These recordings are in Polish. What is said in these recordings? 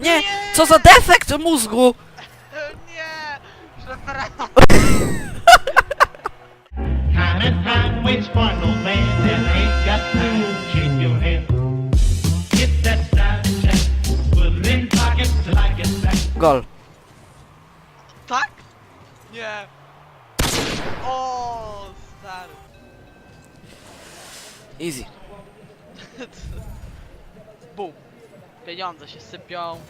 Nie! Co za defekt mózgu! Nie! Przepraszam. Time and time waits for no man that ain't got to shake your head. Get that style check, put it in pockets till I get back. Gol. Tak? Nie. O, stary. Easy. Bum. Pieniądze się sypią.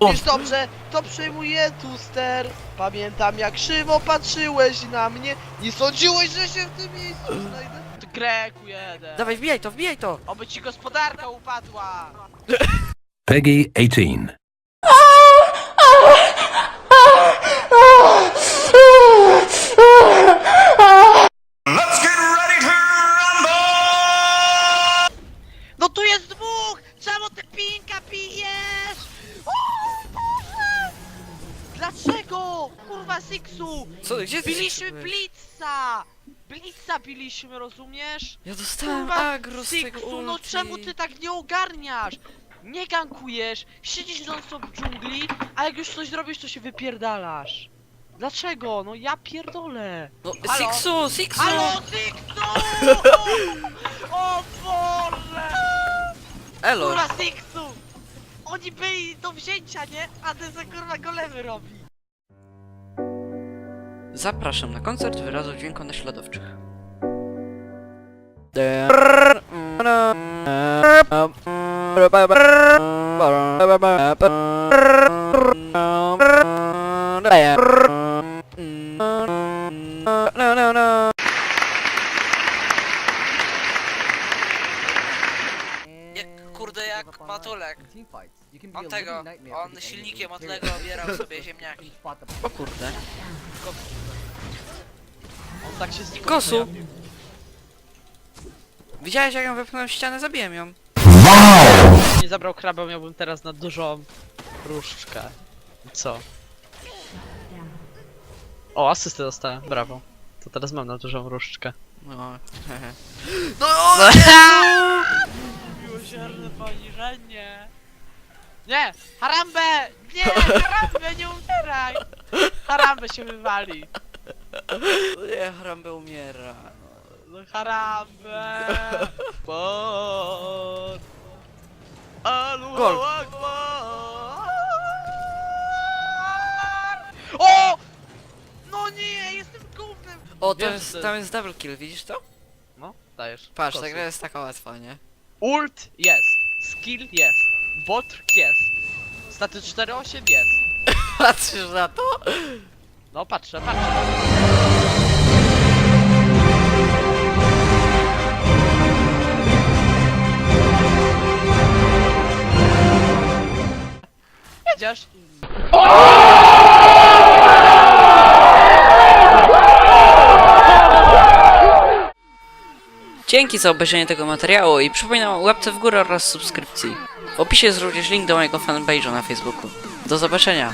Wiesz dobrze, to przyjmuję tu ster. Pamiętam jak krzywo patrzyłeś na mnie. Nie sądziłeś, że się w tym miejscu znajdę. Ty Greku jeden. Dawaj, wbijaj to, wbijaj to! Oby ci gospodarka upadła. Peggy 18. Dlaczego? Kurwa Sixu! Co, gdzie ty Biliśmy byłeś? Blitza! Blitza biliśmy, rozumiesz? Ja dostałem Kurwa, agro z tego Sixu, no ulti. czemu ty tak nie ogarniasz? Nie gankujesz, siedzisz non stop w dżungli, a jak już coś zrobisz, to się wypierdalasz. Dlaczego? No ja pierdolę. No, Halo? Sixu, Sixu! Halo, Sixu! O Boże! Elo! Kurwa, Sixu! Oni byli do wzięcia, nie? A ten za kurwa golemy robi. Zapraszam na koncert wyrazów dźwiękonaśladowczych. Kurde jak Matulek. On tego, on silnikiem od Lego obierał sobie ziemniaki. O kurde. On tak się z Kosu! Widziałeś jak ją wepchnąłem w ścianę? Zabiłem ją. nie zabrał krabę, miałbym teraz na dużą różdżkę. Co? O, asystę dostałem, brawo. To teraz mam na dużą różdżkę. No, hehe. No! Miłosierne poniżenie! Nie! Harambe! Nie! Harambe, nie umieraj! Harambe się wywali! Nie, Harambe umiera. No Harambe! Akbar! Allahu Gol. Akbar! O! No nie, jestem gównem! O, to Wiem, jest, że- tam jest double kill, widzisz to? No, dajesz. Patrz, ta gra jest taka łatwa, nie? Ult jest, skill jest, botrk jest, staty 4-8 jest. Patrzysz na to? No patrzę, patrzę. Jedziesz? Dzięki za obejrzenie tego materiału i przypominam o łapce w górę oraz subskrypcji. W opisie jest również link do mojego fanpage'a na Facebooku. Do zobaczenia!